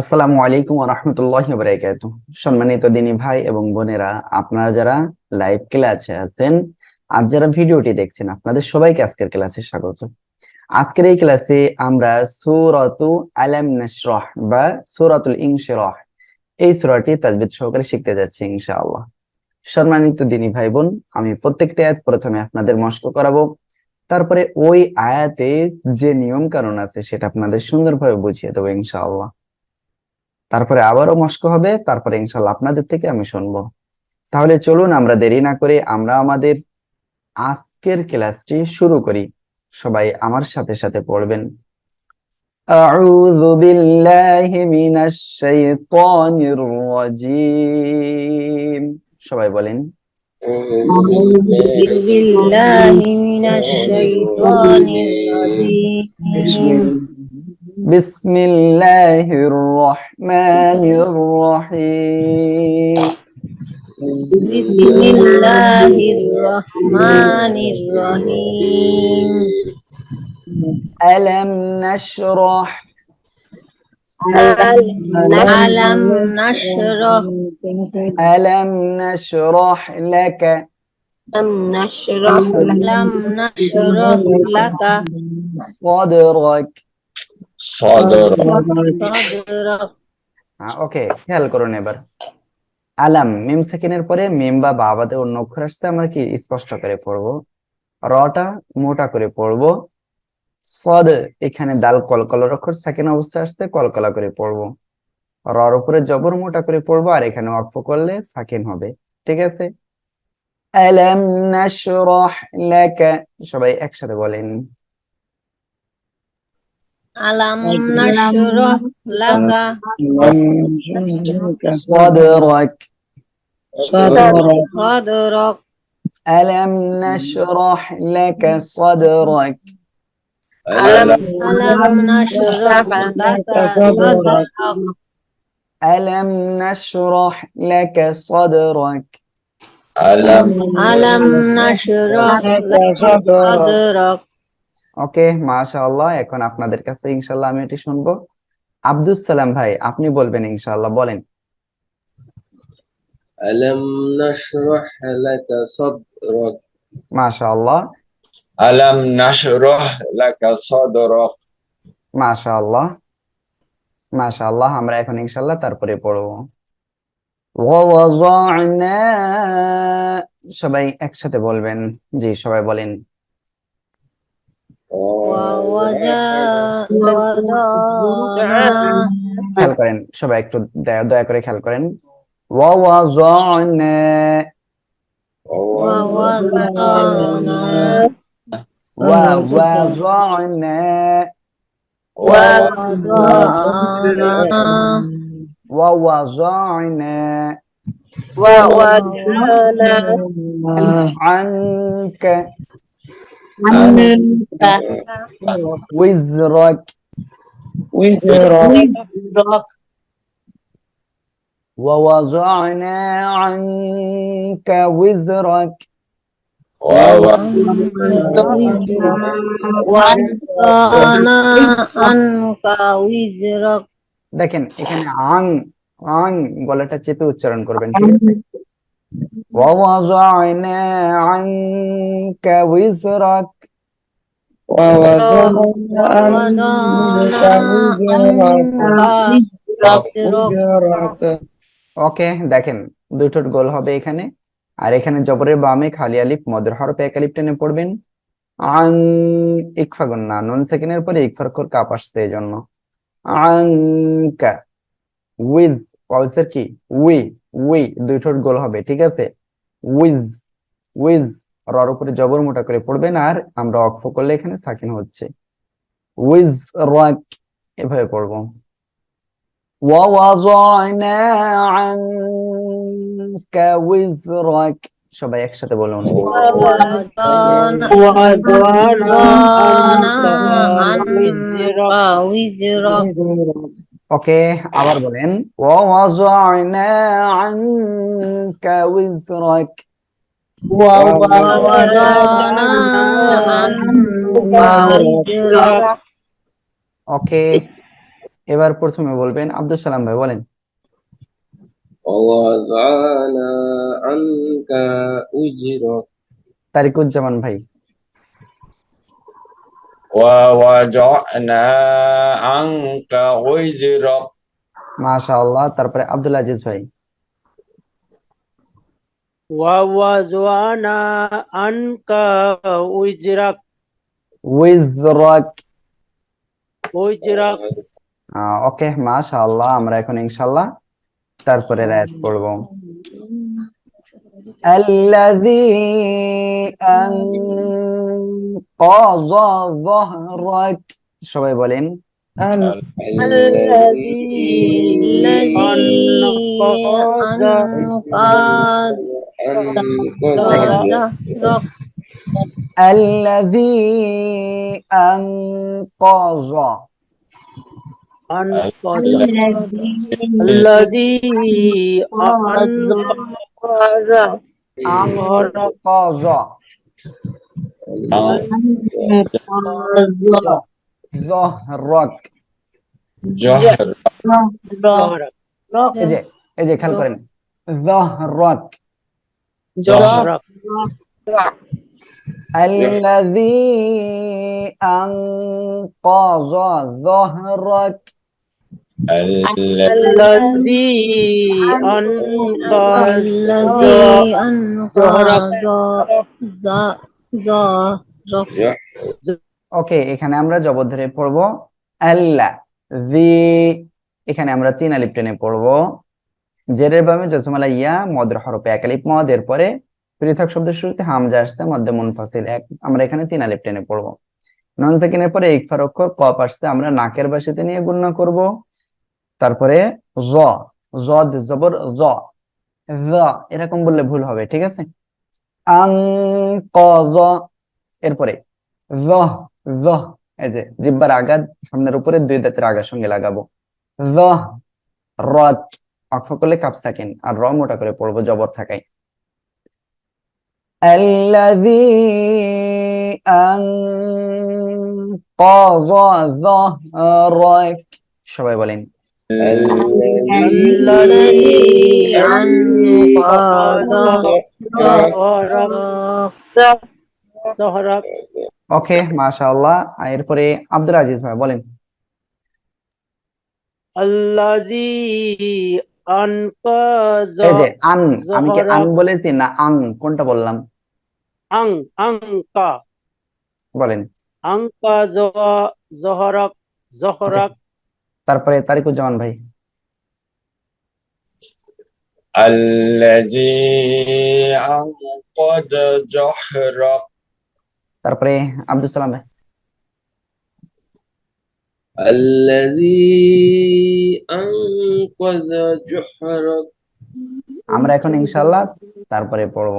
আসসালামু আলাইকুম রহমতুল্লাহ বারাকাত সম্মানিত দিনী ভাই এবং বোনেরা, আপনারা যারা লাইভ ক্লাসে আছেন আর যারা ভিডিওটি দেখছেন, আপনাদের সবাইকে আজকের ক্লাসে স্বাগত। আজকের এই ক্লাসে আমরা সূরাতু আলাম নাশরাহ বা সূরাতুল ইনশিরাহ, এই সূরাটি তাজবিদ সহকারে শিখতে যাচ্ছি ইনশাআল্লাহ। সম্মানিত দিনী ভাই বোন, আমি প্রত্যেকটা আয়াত প্রথমে আপনাদের মস্ক করাবো, তারপরে ওই আয়াতে যে নিয়ম কানুন আছে, সেটা আপনাদের সুন্দরভাবে বুঝিয়ে দেবো ইনশাআল্লাহ। তারপরে আবারও মস্ক হবে তারপরে ইনশাল্লাহ আপনাদের থেকে আমি শুনবো তাহলে চলুন আমরা দেরি না করে আমরা আমাদের আজকের ক্লাসটি শুরু করি সবাই আমার সাথে সাথে পড়বেন أعوذ بالله من الشيطان الرجيم সবাই বলেন أعوذ بالله من الشيطان الرجيم بسم الله الرحمن الرحيم. بسم الله الرحمن الرحيم. ألم نشرح ألم نشرح ألم نشرح لك لم نشرح لم نشرح لك صدرك সদর। ওকে খেয়াল করুন এবার। আলাম মিম সেকেন্ডের পরে মিম বা বাবাদের অন্য অক্ষর আসছে আমরা কি স্পষ্ট করে পড়ব? রটা মোটা করে পড়ব। সদ এখানে দাল কলকলার অক্ষর সেকেন্ড অবস্থায় আসছে কলকলা করে পড়ব। রর উপরে জবর মোটা করে পড়ব আর এখানে অক্ষ করলে সাকিন হবে। ঠিক আছে? আলাম নাশরাহ লাকা সবাই একসাথে বলেন। ألم نشرح لك صدرك. صدرك. ألم نشرح لك صدرك؟ ألم ألم نشرح لك صدرك؟ ألم نشرح لك صدرك؟ ألم ألم نشرح لك صدرك؟ ওকে মাশাআল্লাহ এখন আপনাদের কাছে ইনশাল্লাহ আমি এটি শুনব। আব্দুল সালাম ভাই আপনি বলবেন ইনশাআল্লাহ বলেন। আলম নাশরাহ লাকা সাদরাক। মাশাআল্লাহ। আলম নাশরাহ লাকা সাদরাক। মাশাআল্লাহ। মাশাআল্লাহ আমরা এখন ইনশাআল্লাহ তারপরে পড়ব। ওয়া সবাই একসাথে বলবেন। জি সবাই বলেন। খেয়াল করেন সবাই একটু দয়া দয়া করে খেয়াল করেন ووضعنا ووضعنا ووضعنا ووضعنا ووضعنا ووضعنا عنك عنك وزرك ووضعنا عنك وزرك ووضعنا عنك وزرك দেখেন এখানে আং আং গলাটা চেপে উচ্চারণ করবেন ঠিক আছে ووضعنا عنك وزرك ووضعنا عنك وزرك ওকে দেখেন দুই ঠোঁট গোল হবে এখানে আর এখানে জবরের বামে খালি আলিফ মদের হরফে এক আলিফ টেনে পড়বেন আং ইকফা গুন্না নুন সেকেন্ডের পরে ইকফা অক্ষর কাপ আসছে এই জন্য আংকা উইজ ওয়াউসের কি উই উই দুই ঠোঁট গোল হবে ঠিক আছে উইজ উইজ রর উপরে জবর মোটা করে পড়বেন আর আমরা অক্ফ করলে এখানে সাকিন হচ্ছে উইজ রাক এভাবে পড়বো ووضعنا عنك وزرك সবাই একসাথে বলুন ওকে আবার বলেন। ওকে এবার প্রথমে বলবেন আব্দুল সালাম ভাই বলেন। তারিকুজ্জামান ভাই। মাশাআল্লাহ তারপরে আব্দুল আজিজ ভাই। ওয়াওয়াজওয়ানা আনকা উজরাক। উজরাক উজরাক ওকে মাশাআল্লাহ আমরা এখন ইনশাল্লাহ তারপরে রায়াত পড়ব الذي أنقض ظهرك সবাই বলেন الذي أنقض أنقض ظهرك الذي أنقض أنقذ এই যে এই যে খেয়াল করেন ظهرك ظهرك الذي أنقض ظهرك الذي أنقذ الذي أنقض ظ- ظهرك ওকে এখানে আমরা জবর ধরে পড়বো আল্লাহ জি এখানে আমরা তিন আলিফ টেনে পড়বো জেরের বামে জসমালা ইয়া মদের হরফে এক আলিফ মদ এর পরে পৃথক শব্দের শুরুতে হামজা আসছে মধ্যে মুনফাসিল এক আমরা এখানে তিন আলিফ টেনে পড়বো নন সেকেন্ডের পরে ইকফার অক্ষর কপ আসছে আমরা নাকের বাসিতে নিয়ে গুণনা করব তারপরে জ জদ জবর জ জ এরকম বললে ভুল হবে ঠিক আছে আং ক জ এরপরে জ জ এই যে জিব্বার আঘাত সামনের উপরে দুই দাঁতের আগার সঙ্গে লাগাবো জ রত অক্ষ করলে কাপ সাকিন আর র মোটা করে পড়বো জবর থাকায় الذي أنقض ظهرك সবাই বলেন الذي أنقض ظهرك ظهرك ظهرك ওকে মাশাআল্লাহ আর এরপরে আব্দুল আজিজ ভাই বলেন الذي أنقذ এই যে আন আমি কি আন জহরাক। বলেছি না আং কোনটা বললাম أن أنق বলেন أنقذ ظهرك ظهرك তারপরে তারিকুজ্জামান ভাই। তারপরে আব্দুল সালাম ভাই। আমরা এখন ইনশাল্লাহ তারপরে পড়ব।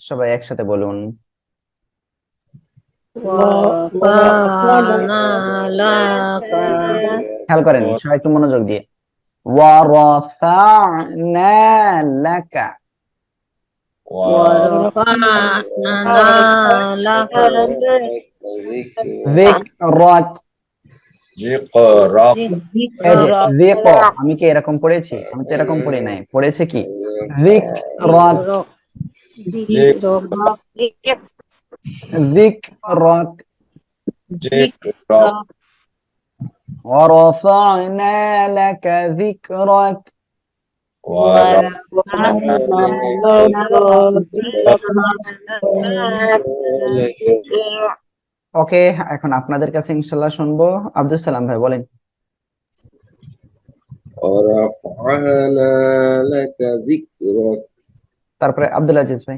সবাই একসাথে বলুন। খেয়াল করেন সবাই একটু মনোযোগ দিয়ে। আমি কি এরকম পড়েছি? আমি তো এরকম পড়ি নাই। পড়েছে কি? ذكرك ذكرك ذكرك ورفعنا لك ذكرك ورفعنا ওকে এখন আপনাদের কাছে ইনশাল্লাহ শুনবো আব্দুল সালাম ভাই বলেন ورفعنا لك ذكرك তারপরে আব্দুল আজিজ ভাই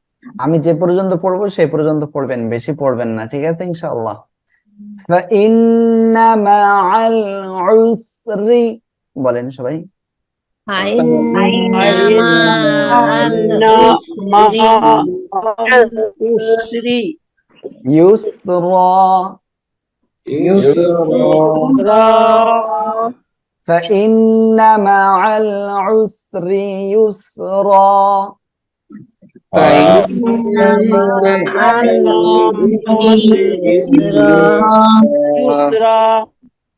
আমি যে পর্যন্ত পড়বো সেই পর্যন্ত পড়বেন বেশি পড়বেন না ঠিক আছে ইনশাআল্লাহ فإن مع العسر বলেন সবাই فإن مع العسر উসরি يسرا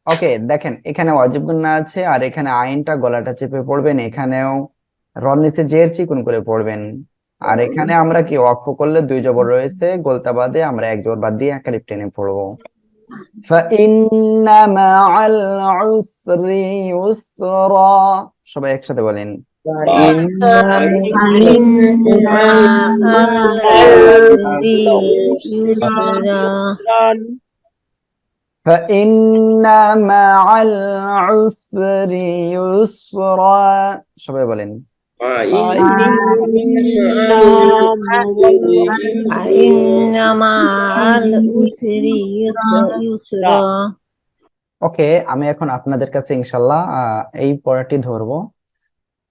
ওকে দেখেন এখানে ওয়াজিব গুন্না আছে আর এখানে আইনটা গলাটা চেপে পড়বেন এখানেও রন নিচে জের চিকুন করে পড়বেন আর এখানে আমরা কি ওয়াকফ করলে দুই জবর রয়েছে গোলতা বাদে আমরা এক জবর বাদ দিয়ে এক আলিফ টেনে পড়বো فإن مع العسر يسرا সবাই একসাথে বলেন فإن مع العسر يسرا فإن مع العسر يسرا সবাই বলেন فإن مع العسر يسر- يسرا ওকে আমি এখন আপনাদের কাছে ইনশাল্লাহ আহ, এই পড়াটি ধরবো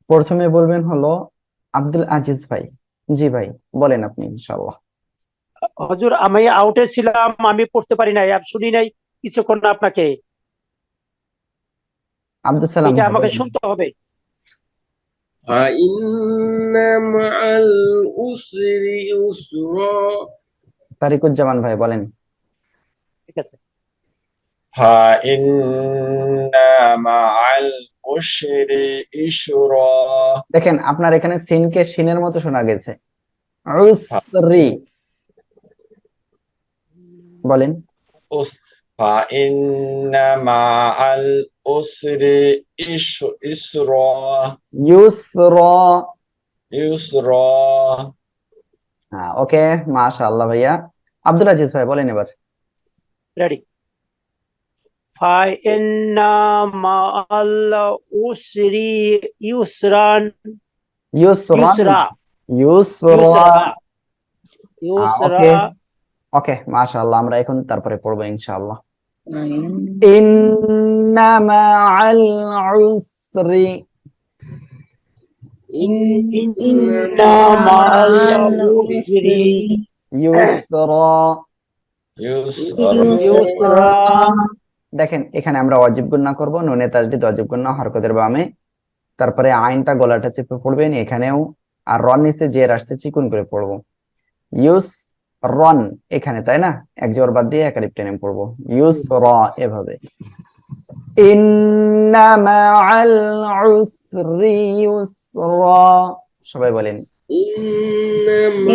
প্রথমে বলবেন হলো আব্দুল আজিজ ভাই। জি ভাই বলেন আপনি ইনশাল্লাহ হজুর আমি আউটে ছিলাম আমি পড়তে পারি নাই আর শুনি নাই কিছুক্ষণ আপনাকে। আব্দুল সালাম আমাকে শুনতে হবে। তারিকুজ্জামান ভাই বলেন। ঠিক আছে। দেখেন আপনার এখানে সিনকে সিনের মতো শোনা গেছে। বলেন। হ্যাঁ, ওকে মাশাল ভাইয়া। আব্দুল আজিজ ভাই বলেন এবার। রেডি فإن مع العسر يسرا ইউসরা يسرا ইউসরা يسرا okay. يسرا ওকে মাশাআল্লাহ আমরা এখন তারপরে পড়বো ইনশাআল্লাহ ইন্না মাআল উসরি إن مع العسر ইউসরা يسرا يسرا দেখেন, এখানে আমরা অজীব গণ্য করব, নুনে তাজদিদ অজীব গণ্য হরকতের বামে। তারপরে আইনটা গলাটা চেপে পড়বেন এখানেও, আর রন নিচে জের আসছে, চিকুন করে পড়ব। ইউস রন এখানে, তাই না? এক জোর বাদ দিয়ে একাধিক টেনে পড়ব। ইউস র এভাবে। সবাই বলেন,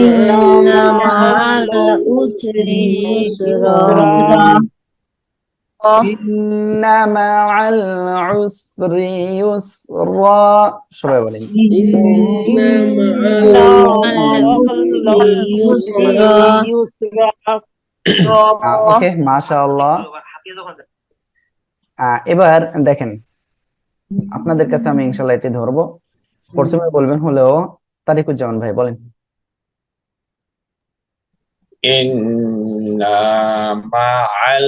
ইন্নামা আল উসরি ইউসরা সবাই বলেন ওকে মাশাআল্লাহ। এবার দেখেন আপনাদের কাছে আমি ইনশাল্লাহ এটি ধরবো। প্রথমে বলবেন হলেও তারিকুজ্জামান ভাই বলেন। ইন্না মা'আল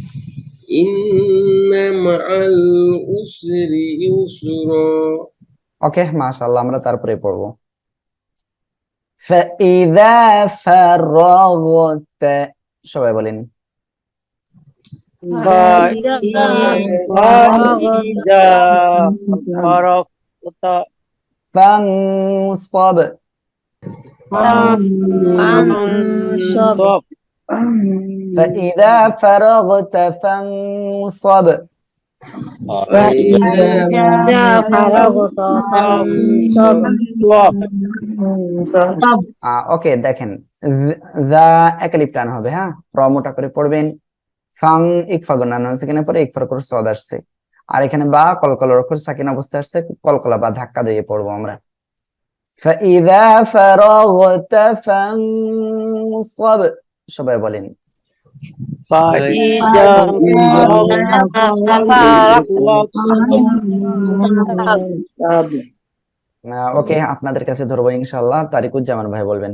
ওকে মাশাআল্লাহ আমরা তারপরে পড়বো فإذا فرغت সবাই বলেন فإذا فإذا فرغت فانصب فانصب فإذا فرغت فانصب فإذا فرغت فانصب ওকে দেখেন যা একালিপ টান হবে হ্যাঁ র মোটা করে পড়বেন ফাং ইকফা গুণান সেখানে পরে ইকফার করে সদ আসছে আর এখানে বা কলকলার অক্ষর সাকিন অবস্থা আসছে কলকলা বা ধাক্কা দিয়ে পড়বো আমরা فإذا فرغت فانصب সবাই বলেন فإذا ওকে আপনাদের কাছে ধরবো ইনশাআল্লাহ তারিকুজ্জামান ভাই বলবেন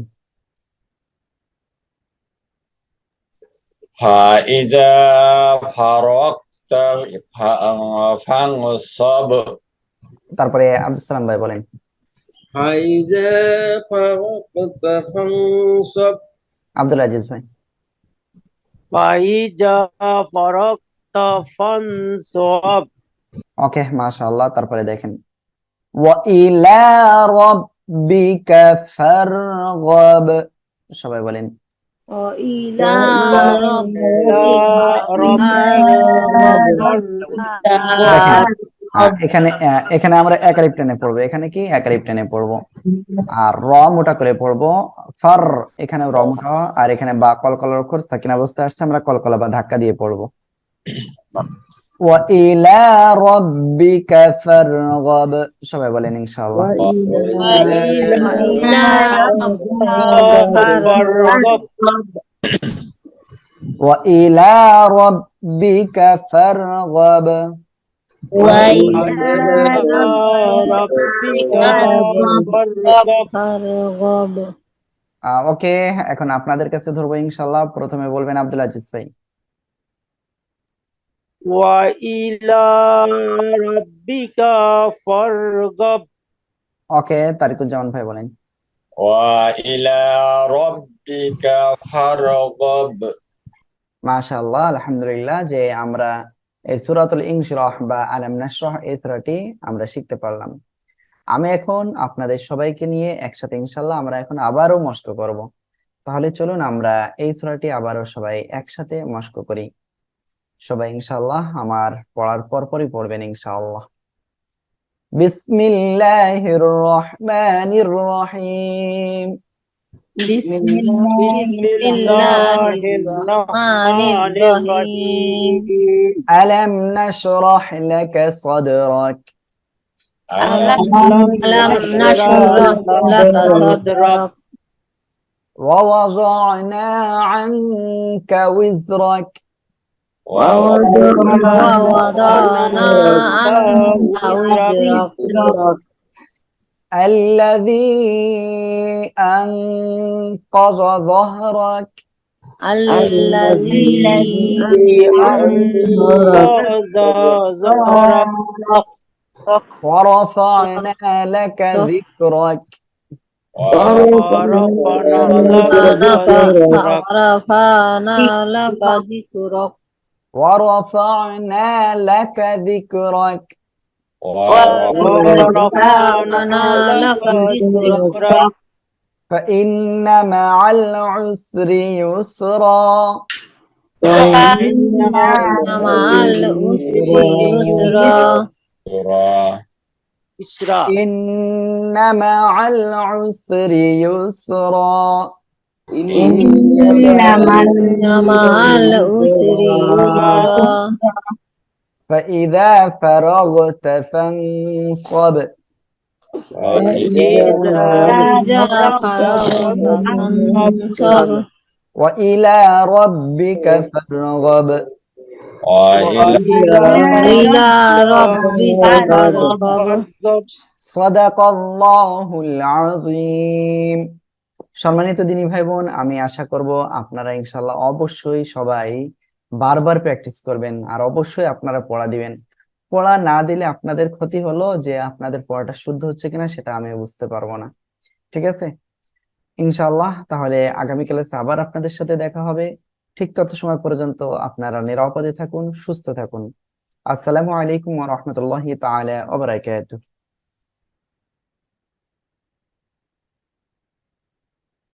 فإذا فرغت ف- فانصب তারপরে আব্দুল সালাম ভাই বলেন فإذا فرغت فانصب আব্দুল আজিজ ভাই। ওকে মাশাআল্লাহ তারপরে দেখেন। ওয়াইলা রাব্বিকা ফারগব। সবাই বলেন। ওয়াইলা রাব্বিকা ফারগব। এখানে আহ, এখানে আমরা একালিপ টেনে পড়বো এখানে কি একালিপ টেনে পড়বো আর র মোটা করে পড়বো ফার এখানে র মোটা আর এখানে বা কলকলার অক্ষর সাকিন অবস্থায় আসছে আমরা কলকলা বা ধাক্কা দিয়ে পড়বো وإلى ربك فارغب সবাই বলেন ইনশাআল্লাহ وإلى ربك فارغب فارغب ওকে এখন আপনাদের কাছে ধরবো ইনশাল্লাহ। প্রথমে বলবেন আব্দুল আজিজ ভাই। ওকে তারিকুজ্জামান ভাই বলেন। মাশাল্লাহ আলহামদুলিল্লাহ যে আমরা এই সূরাতুল ইনশিরাহ বা আলাম নাশরাহ এই সূরাটি আমরা শিখতে পারলাম। আমি এখন আপনাদের সবাইকে নিয়ে একসাথে ইনশাআল্লাহ আমরা এখন আবারও মস্ক করব। তাহলে চলুন আমরা এই সূরাটি আবারও সবাই একসাথে মস্ক করি। সবাই ইনশাল্লাহ আমার পড়ার পরপরই পড়বেন ইনশাআল্লাহ। বিসমিল্লাহির রহমানির রহিম। بسم بسم الله الرحمن الرحيم ألم نشرح لك صدرك ألم نشرح لك صدرك ووضعنا عنك وزرك ووضعنا عنك وزرك الذي أنقض ظهرك. الذي أنقذ ظهرك. ورفعنا لك ذكرك. ورفعنا لك ذكرك. ورفعنا لك ذكرك. ورفعنا لك ذكرك فإن مع العسر يسرا. فإن مع العسر يسرا. إن مع العسر يسرا. إن مع العسر يسرا. فإذا فرغت فانصب إذا فرغت فانصب وإلى ربك فارغب وإلى إلى ربك فارغب صدق الله العظيم সম্মানিত দিনী ভাই বোন আমি আশা করব আপনারা ইনশাল্লাহ অবশ্যই সবাই বারবার প্র্যাকটিস করবেন আর অবশ্যই আপনারা পড়া দিবেন। পড়া না দিলে আপনাদের ক্ষতি হলো যে আপনাদের পড়াটা শুদ্ধ হচ্ছে কিনা সেটা আমি বুঝতে পারব না। ঠিক আছে? ইনশাল্লাহ তাহলে আগামী ক্লাসে আবার আপনাদের সাথে দেখা হবে। ঠিক তত সময় পর্যন্ত আপনারা নিরাপদে থাকুন, সুস্থ থাকুন। আসসালামু আলাইকুম ওয়া রাহমাতুল্লাহি তাআলা